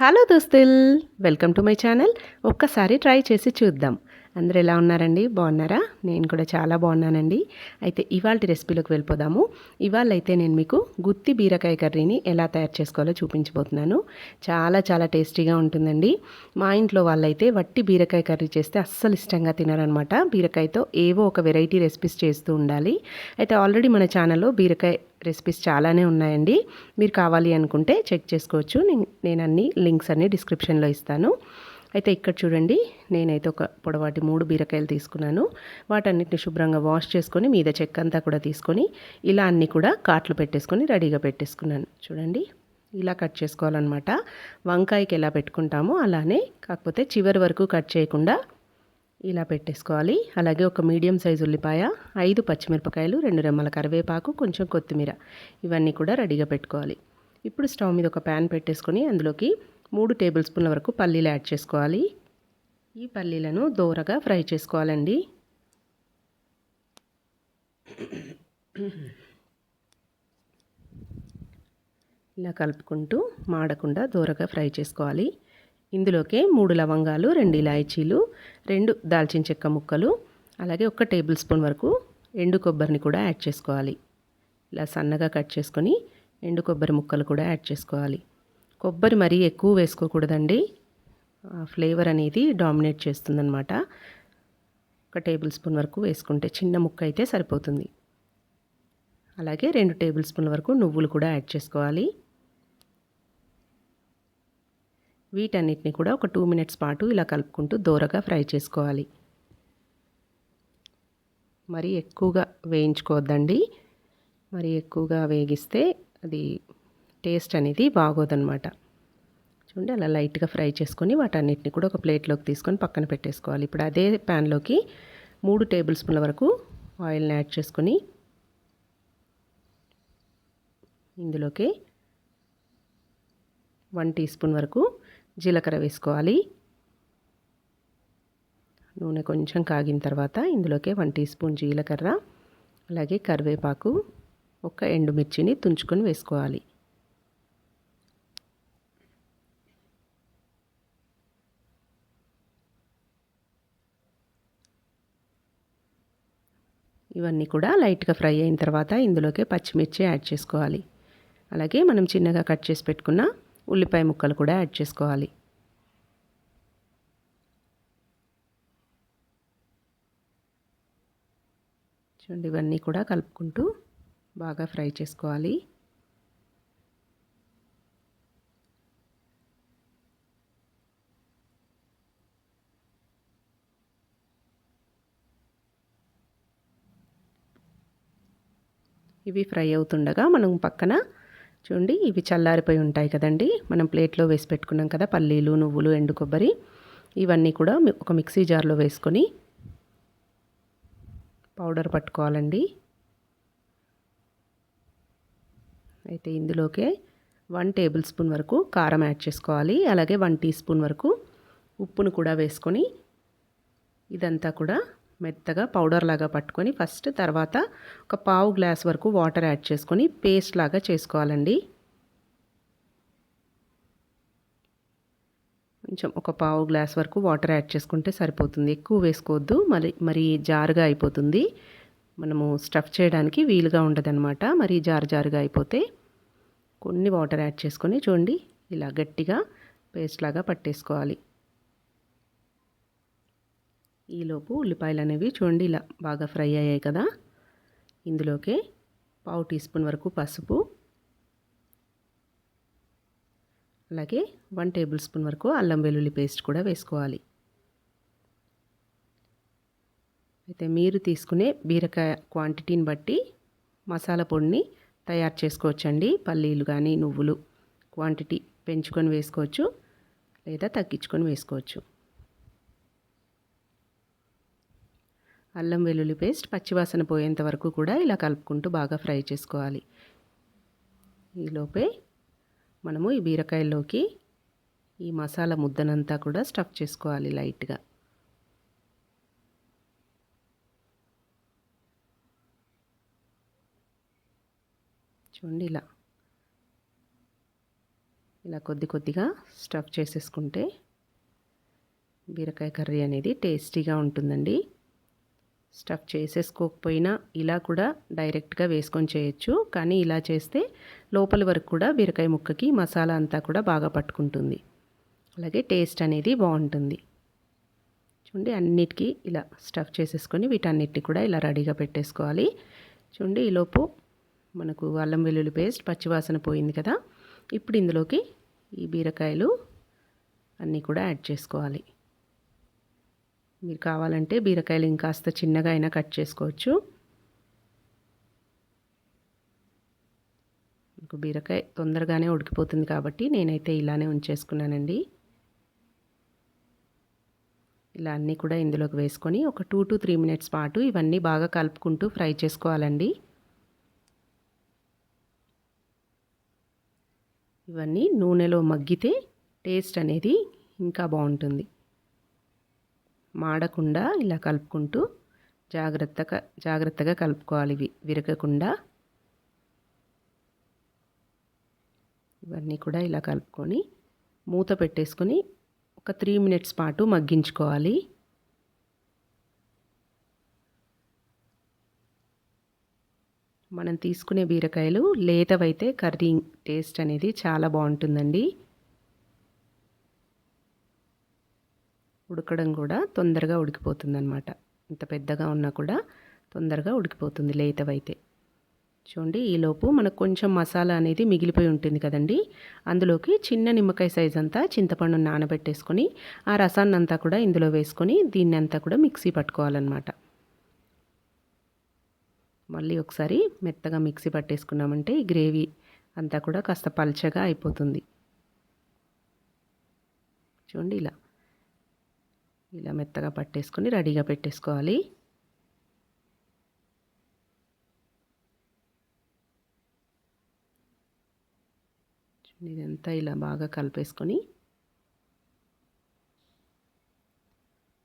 Hello దోస్తుల్ welcome to my channel ఒక్కసారి try చేసి చూద్దాం. అందరు ఎలా ఉన్నారండి? బాగున్నారా? నేను కూడా చాలా బాగున్నానండి. అయితే ఇవాళ రెసిపీలోకి వెళ్ళిపోదాము. ఇవాళ అయితే నేను మీకు గుత్తి బీరకాయ కర్రీని ఎలా తయారు చేసుకోవాలో చూపించబోతున్నాను. చాలా చాలా టేస్టీగా ఉంటుందండి. మా ఇంట్లో వాళ్ళైతే వట్టి బీరకాయ కర్రీ చేస్తే అస్సలు ఇష్టంగా తినారనమాట. బీరకాయతో ఏవో ఒక వెరైటీ రెసిపీస్ చేస్తూ ఉండాలి. అయితే ఆల్రెడీ మన ఛానల్లో బీరకాయ రెసిపీస్ చాలానే ఉన్నాయండి. మీరు కావాలి అనుకుంటే చెక్ చేసుకోవచ్చు. నేను అన్ని లింక్స్ అన్ని డిస్క్రిప్షన్లో ఇస్తాను. అయితే ఇక్కడ చూడండి నేనైతే ఒక పొడవాటి మూడు బీరకాయలు తీసుకున్నాను. వాటన్నిటిని శుభ్రంగా వాష్ చేసుకొని మీద చెక్క అంతా కూడా తీసుకొని ఇలా అన్నీ కూడా కాట్లు పెట్టేసుకొని రెడీగా పెట్టేసుకున్నాను. చూడండి ఇలా కట్ చేసుకోవాలన్నమాట. వంకాయకి ఎలా పెట్టుకుంటామో అలానే కాకపోతే చివరి వరకు కట్ చేయకుండా ఇలా పెట్టేసుకోవాలి. అలాగే ఒక మీడియం సైజు ఉల్లిపాయ ఐదు పచ్చిమిరపకాయలు రెండు రెమ్మల కరివేపాకు కొంచెం కొత్తిమీర ఇవన్నీ కూడా రెడీగా పెట్టుకోవాలి. ఇప్పుడు స్టవ్ మీద ఒక ప్యాన్ పెట్టేసుకొని అందులోకి మూడు టేబుల్ స్పూన్ల వరకు పల్లీలు యాడ్ చేసుకోవాలి. ఈ పల్లీలను దోరగా ఫ్రై చేసుకోవాలండి. ఇలా కలుపుకుంటూ మాడకుండా దూరగా ఫ్రై చేసుకోవాలి. ఇందులోకే మూడు లవంగాలు రెండు ఇలాయచీలు రెండు దాల్చిన చెక్క ముక్కలు అలాగే ఒక టేబుల్ స్పూన్ వరకు ఎండు కొబ్బరిని కూడా యాడ్ చేసుకోవాలి. ఇలా సన్నగా కట్ చేసుకొని ఎండు కొబ్బరి ముక్కలు కూడా యాడ్ చేసుకోవాలి. కొబ్బరి మరీ ఎక్కువ వేసుకోకూడదండి. ఫ్లేవర్ అనేది డామినేట్ చేస్తుందన్నమాట. ఒక టేబుల్ స్పూన్ వరకు వేసుకుంటే చిన్న ముక్క అయితే సరిపోతుంది. అలాగే రెండు టేబుల్ స్పూన్ల వరకు నువ్వులు కూడా యాడ్ చేసుకోవాలి. వీటన్నిటిని కూడా ఒక టూ మినిట్స్ పాటు ఇలా కలుపుకుంటూ దూరగా ఫ్రై చేసుకోవాలి. మరీ ఎక్కువగా వేయించుకోవద్దండి. మరి ఎక్కువగా వేగిస్తే అది టేస్ట్ అనేది బాగోదన్నమాట. చూడండి అలా లైట్గా ఫ్రై చేసుకొని వాటన్నిటిని కూడా ఒక ప్లేట్లోకి తీసుకొని పక్కన పెట్టేసుకోవాలి. ఇప్పుడు అదే ప్యాన్లోకి మూడు టేబుల్ స్పూన్ల వరకు ఆయిల్ని యాడ్ చేసుకొని ఇందులోకి వన్ టీ స్పూన్ వరకు జీలకర్ర వేసుకోవాలి. నూనె కొంచెం కాగిన తర్వాత ఇందులోకి వన్ టీ స్పూన్ జీలకర్ర అలాగే కరివేపాకు ఒక ఎండుమిర్చిని తుంచుకొని వేసుకోవాలి. ఇవన్నీ కూడా లైట్గా ఫ్రై అయిన తర్వాత ఇందులోకి పచ్చిమిర్చి యాడ్ చేసుకోవాలి. అలాగే మనం చిన్నగా కట్ చేసి పెట్టుకున్న ఉల్లిపాయ ముక్కలు కూడా యాడ్ చేసుకోవాలి. చూడండి ఇవన్నీ కూడా కలుపుకుంటూ బాగా ఫ్రై చేసుకోవాలి. ఇవి ఫ్రై అవుతుండగా మనం పక్కన చూడండి ఇవి చల్లారిపోయి ఉంటాయి కదండి. మనం ప్లేట్లో వేసి పెట్టుకున్నాం కదా పల్లీలు నువ్వులు ఎండు కొబ్బరి. ఇవన్నీ కూడా ఒక మిక్సీ జార్లో వేసుకొని పౌడర్ పట్టుకోవాలండి. అయితే ఇందులోకే వన్ టేబుల్ స్పూన్ వరకు కారం యాడ్ చేసుకోవాలి. అలాగే వన్ టీ స్పూన్ వరకు ఉప్పును కూడా వేసుకొని ఇదంతా కూడా మెత్తగా పౌడర్ లాగా పట్టుకొని ఫస్ట్ తర్వాత ఒక పావు గ్లాస్ వరకు వాటర్ యాడ్ చేసుకొని పేస్ట్ లాగా చేసుకోవాలండి. కొంచెం ఒక పావు గ్లాస్ వరకు వాటర్ యాడ్ చేసుకుంటే సరిపోతుంది. ఎక్కువ వేసుకోవద్దు. మరి మరి జారుగా అయిపోతుంది. మనము స్టఫ్ చేయడానికి వీలుగా ఉండదన్నమాట. మరి జారు జారుగా అయిపోతే కొన్ని వాటర్ యాడ్ చేసుకొని చూడండి. ఇలా గట్టిగా పేస్ట్ లాగా పట్టేసుకోవాలి. ఈలోపు ఉల్లిపాయలు అనేవి చూడండి ఇలా బాగా ఫ్రై అయ్యాయి కదా. ఇందులోకి పావు టీ స్పూన్ వరకు పసుపు అలాగే వన్ టేబుల్ స్పూన్ వరకు అల్లం వెల్లుల్లి పేస్ట్ కూడా వేసుకోవాలి. అయితే మీరు తీసుకునే బీరకాయ క్వాంటిటీని బట్టి మసాలా పొడిని తయారు చేసుకోవచ్చండి. పల్లీలు కానీ నువ్వులు క్వాంటిటీ పెంచుకొని వేసుకోవచ్చు లేదా తగ్గించుకొని వేసుకోవచ్చు. అల్లం వెల్లుల్లి పేస్ట్ పచ్చివాసన పోయేంత వరకు కూడా ఇలా కలుపుకుంటూ బాగా ఫ్రై చేసుకోవాలి. ఈలోపే మనము ఈ బీరకాయల్లోకి ఈ మసాలా ముద్దనంతా కూడా స్టఫ్ చేసుకోవాలి లైట్గా. చూడండి ఇలా. ఇలా కొద్ది కొద్దిగా స్టఫ్ చేసేసుకుంటే బీరకాయ కర్రీ అనేది టేస్టీగా ఉంటుందండి. స్టఫ్ చేసేసుకోకపోయినా ఇలా కూడా డైరెక్ట్గా వేసుకొని చేయొచ్చు. కానీ ఇలా చేస్తే లోపల వరకు కూడా బీరకాయ ముక్కకి మసాలా అంతా కూడా బాగా పట్టుకుంటుంది. అలాగే టేస్ట్ అనేది బాగుంటుంది. చూడండి అన్నిటికీ ఇలా స్టఫ్ చేసేసుకొని వీటన్నిటిని కూడా ఇలా రెడీగా పెట్టేసుకోవాలి. చూడండి ఈలోపు మనకు అల్లం వెల్లుల్లి పేస్ట్ పచ్చివాసన పోయింది కదా. ఇప్పుడు ఇందులోకి ఈ బీరకాయలు అన్నీ కూడా యాడ్ చేసుకోవాలి. మీరు కావాలంటే బీరకాయలు ఇంకాస్త చిన్నగా అయినా కట్ చేసుకోవచ్చు. మీకు బీరకాయ తొందరగానే ఉడికిపోతుంది కాబట్టి నేనైతే ఇలానే ఉంచేసుకున్నానండి. ఇలా అన్నీ కూడా ఇందులోకి వేసుకొని ఒక టూ టు త్రీ మినిట్స్ పాటు ఇవన్నీ బాగా కలుపుకుంటూ ఫ్రై చేసుకోవాలండి. ఇవన్నీ నూనెలో మగ్గితే టేస్ట్ అనేది ఇంకా బాగుంటుంది. మాడకుండా ఇలా కలుపుకుంటూ జాగ్రత్తగా జాగ్రత్తగా కలుపుకోవాలి. ఇవి విరగకుండా. ఇవన్నీ కూడా ఇలా కలుపుకొని మూత పెట్టేసుకొని ఒక త్రీ మినిట్స్ పాటు మగ్గించుకోవాలి. మనం తీసుకునే బీరకాయలు లేతవైతే కర్రీ టేస్ట్ అనేది చాలా బాగుంటుందండి. ఉడకడం కూడా తొందరగా ఉడికిపోతుంది అనమాట ఇంత పెద్దగా ఉన్నా కూడా తొందరగా ఉడికిపోతుంది లేతవైతే. చూడండి ఈలోపు మనకు కొంచెం మసాలా అనేది మిగిలిపోయి ఉంటుంది కదండి. అందులోకి చిన్న నిమ్మకాయ సైజ్ అంతా చింతపండు నానబెట్టేసుకొని ఆ రసాన్ని అంతా కూడా ఇందులో వేసుకొని దీన్ని అంతా కూడా మిక్సీ పట్టుకోవాలన్నమాట. మళ్ళీ ఒకసారి మెత్తగా మిక్సీ పట్టేసుకున్నామంటే ఈ గ్రేవీ అంతా కూడా కాస్త పల్చగా అయిపోతుంది. చూడండి ఇలా. ఇలా మెత్తగా పట్టేసుకొని రెడీగా పెట్టేసుకోవాలి. ఇదంతా ఇలా బాగా కలిపేసుకొని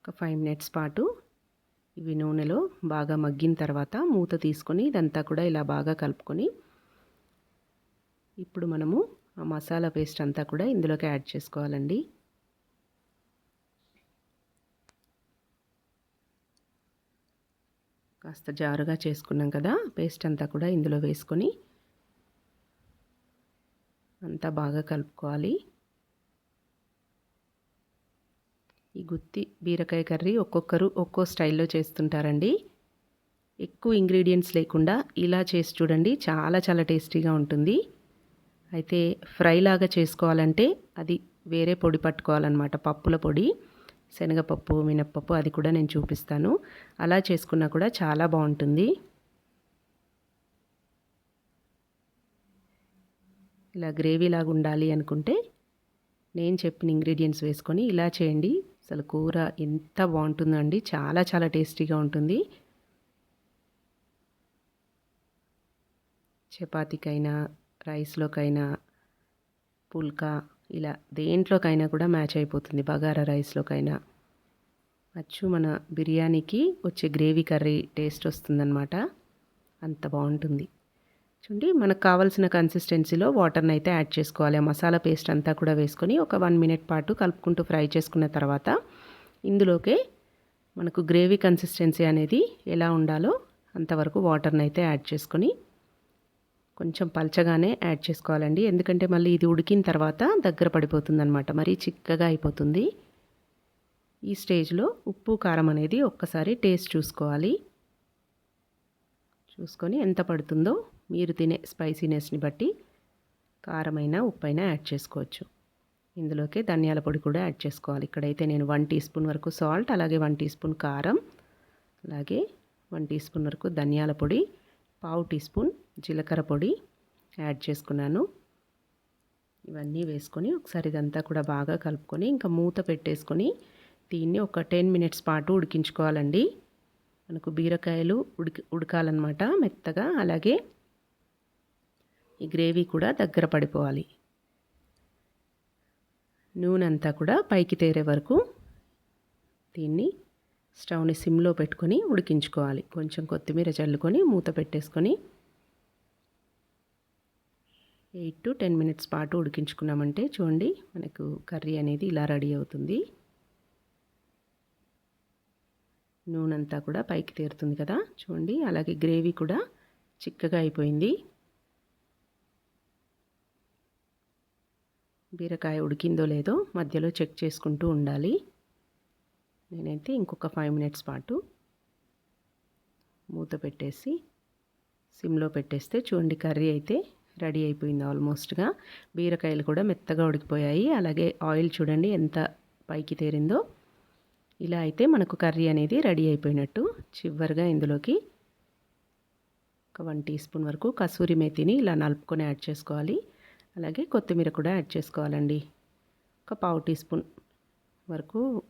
ఒక ఫైవ్ మినిట్స్ పాటు ఇవి నూనెలో బాగా మగ్గిన తర్వాత మూత తీసుకొని ఇదంతా కూడా ఇలా బాగా కలుపుకొని ఇప్పుడు మనము ఆ మసాలా పేస్ట్ అంతా కూడా ఇందులోకి యాడ్ చేసుకోవాలండి. కాస్త జారుగా చేసుకున్నాం కదా పేస్ట్ అంతా కూడా ఇందులో వేసుకొని అంతా బాగా కలుపుకోవాలి. ఈ గుత్తి బీరకాయ కర్రీ ఒక్కొక్కరు ఒక్కో స్టైల్లో చేస్తుంటారండి. ఎక్కువ ఇంగ్రీడియంట్స్ లేకుండా ఇలా చేసి చూడండి చాలా చాలా టేస్టీగా ఉంటుంది. అయితే ఫ్రై లాగా చేసుకోవాలంటే అది వేరే పొడి పట్టుకోవాలన్నమాట పప్పుల పొడి. శనగపప్పు మినప్పప్పు అది కూడా నేను చూపిస్తాను. అలా చేసుకున్నా కూడా చాలా బాగుంటుంది. ఇలా గ్రేవీ లాగా ఉండాలి అనుకుంటే నేను చెప్పిన ఇంగ్రీడియంట్స్ వేసుకొని ఇలా చేయండి. అసలు కూర ఎంత బాగుంటుందండి. చాలా చాలా టేస్టీగా ఉంటుంది. చపాతీకైనా రైస్లోకైనా పుల్కా ఇలా దేంట్లోకైనా కూడా మ్యాచ్ అయిపోతుంది. బగారా రైస్లోకైనా. అచ్చు మన బిర్యానీకి వచ్చే గ్రేవీ కర్రీ టేస్ట్ వస్తుందన్నమాట. అంత బాగుంటుంది. చూడండి మనకు కావాల్సిన కన్సిస్టెన్సీలో వాటర్ని అయితే యాడ్ చేసుకోవాలి. ఆ మసాలా పేస్ట్ అంతా కూడా వేసుకొని ఒక వన్ మినిట్ పాటు కలుపుకుంటూ ఫ్రై చేసుకున్న తర్వాత ఇందులోకే మనకు గ్రేవీ కన్సిస్టెన్సీ అనేది ఎలా ఉండాలో అంతవరకు వాటర్ని అయితే యాడ్ చేసుకొని కొంచెం పల్చగానే యాడ్ చేసుకోవాలండి. ఎందుకంటే మళ్ళీ ఇది ఉడికిన తర్వాత దగ్గర పడిపోతుంది అనమాట మరీ చిక్కగా అయిపోతుంది. ఈ స్టేజ్లో ఉప్పు కారం అనేది ఒక్కసారి టేస్ట్ చూసుకోవాలి. చూసుకొని ఎంత పడుతుందో మీరు తినే స్పైసీనెస్ని బట్టి కారమైన ఉప్పైనా యాడ్ చేసుకోవచ్చు. ఇందులోకి ధనియాల పొడి కూడా యాడ్ చేసుకోవాలి. ఇక్కడైతే నేను వన్ టీ స్పూన్ వరకు సాల్ట్ అలాగే వన్ టీ స్పూన్ కారం అలాగే వన్ టీ స్పూన్ వరకు ధనియాల పొడి పావు టీ స్పూన్ జీలకర్ర పొడి యాడ్ చేసుకున్నాను. ఇవన్నీ వేసుకొని ఒకసారి ఇదంతా కూడా బాగా కలుపుకొని ఇంకా మూత పెట్టేసుకొని దీన్ని ఒక టెన్ మినిట్స్ పాటు ఉడికించుకోవాలండి. మనకు బీరకాయలు ఉడికి ఉడకాలన్నమాట మెత్తగా. అలాగే ఈ గ్రేవీ కూడా దగ్గర పడిపోవాలి. నూనె అంతా కూడా పైకి తేరే వరకు దీన్ని స్టవ్ని సిమ్లో పెట్టుకొని ఉడికించుకోవాలి. కొంచెం కొత్తిమీర చల్లుకొని మూత పెట్టేసుకొని ఎయిట్ టు టెన్ మినిట్స్ పాటు ఉడికించుకున్నామంటే చూడండి మనకు కర్రీ అనేది ఇలా రెడీ అవుతుంది. నూనె అంతా కూడా పైకి తీరుతుంది కదా చూడండి అలాగే గ్రేవీ కూడా చిక్కగా అయిపోయింది. బీరకాయ ఉడికిందో లేదో మధ్యలో చెక్ చేసుకుంటూ ఉండాలి. నేనైతే ఇంకొక ఫైవ్ మినిట్స్ పాటు మూత పెట్టేసి సిమ్లో పెట్టేస్తే చూడండి కర్రీ అయితే రెడీ అయిపోయింది ఆల్మోస్ట్గా. బీరకాయలు కూడా మెత్తగా ఉడికిపోయాయి. అలాగే ఆయిల్ చూడండి ఎంత పైకి తేరిందో. ఇలా అయితే మనకు కర్రీ అనేది రెడీ అయిపోయినట్టు. చివరిగా ఇందులోకి ఒక వన్ టీ స్పూన్ వరకు కసూరి మేతిని ఇలా నలుపుకొని యాడ్ చేసుకోవాలి. అలాగే కొత్తిమీర కూడా యాడ్ చేసుకోవాలండి. ఒక పావు టీ స్పూన్ వరకు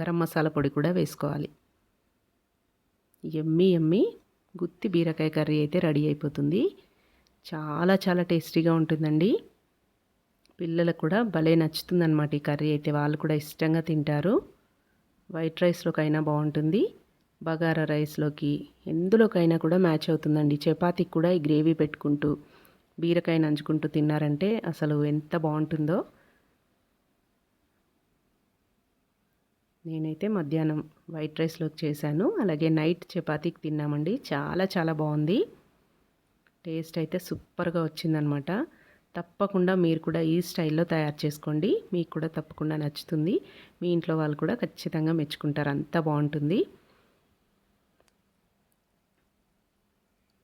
గరం మసాలా పొడి కూడా వేసుకోవాలి. ఎమ్మి ఎమ్మి గుత్తి బీరకాయ కర్రీ అయితే రెడీ అయిపోతుంది. చాలా చాలా టేస్టీగా ఉంటుందండి. పిల్లలకు కూడా భలే నచ్చుతుందన్నమాట ఈ కర్రీ అయితే. వాళ్ళు కూడా ఇష్టంగా తింటారు. వైట్ రైస్లోకైనా బాగుంటుంది. బగారా రైస్లోకి ఎందులోకైనా కూడా మ్యాచ్ అవుతుందండి. చపాతీకి కూడా ఈ గ్రేవీ పెట్టుకుంటూ బీరకాయ నంచుకుంటూ తిన్నారంటే అసలు ఎంత బాగుంటుందో. నేనైతే మధ్యాహ్నం వైట్ రైస్లోకి చేశాను. అలాగే నైట్ చపాతీకి తిన్నామండి. చాలా చాలా బాగుంది. టేస్ట్ అయితే సూపర్గా వచ్చిందనమాట. తప్పకుండా మీరు కూడా ఈ స్టైల్లో తయారు చేసుకోండి. మీకు కూడా తప్పకుండా నచ్చుతుంది. మీ ఇంట్లో వాళ్ళు కూడా ఖచ్చితంగా మెచ్చుకుంటారు. అంత బాగుంటుంది.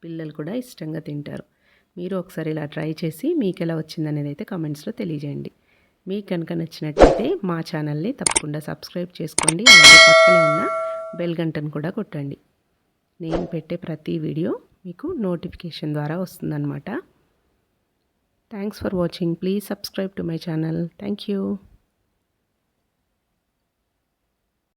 పిల్లలు కూడా ఇష్టంగా తింటారు. మీరు ఒకసారి ఇలా ట్రై చేసి మీకు ఎలా వచ్చిందనేది అయితే కామెంట్స్లో తెలియజేయండి. మీకు కనుక నచ్చినట్లయితే మా ఛానల్ని తప్పకుండా సబ్స్క్రైబ్ చేసుకోండి. అలాగే పక్కనే ఉన్న బెల్ గంటను కూడా కొట్టండి. నేను పెట్టే ప్రతి వీడియో మీకు నోటిఫికేషన్ ద్వారా వస్తుందన్నమాట. Thanks for watching please subscribe to my channel thank you